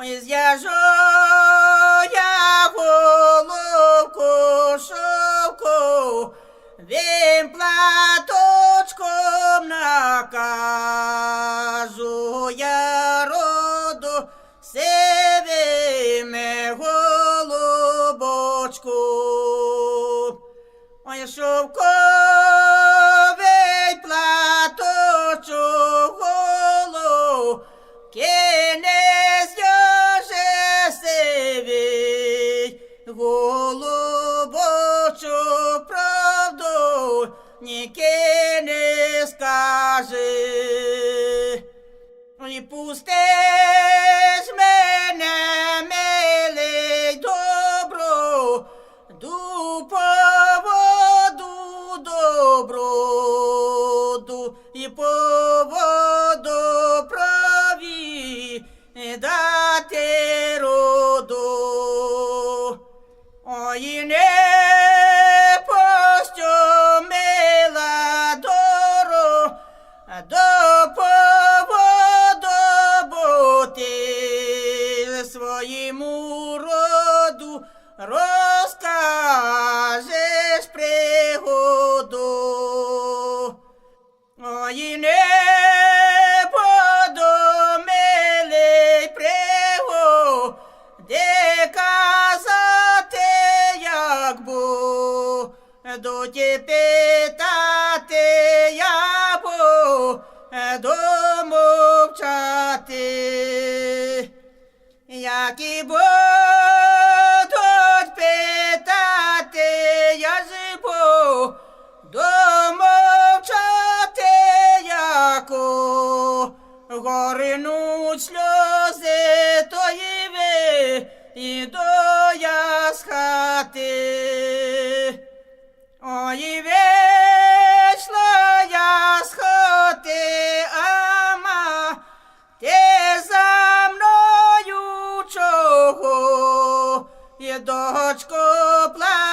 Ой, зв'яжу я головку шовку, він платочком накажу я роду сивиме голубочку. Ой, шовковий сивий, голубочок правду ніки не скажи. І пустиш Ой, не постю мила доро, до розкажеш пригоду. Ой, не буду ті питати, я буду мовчати. Як і будуть питати, я живу, домовчати, яку горинуть сльози тої ви, і до я з хати. Дочко плаче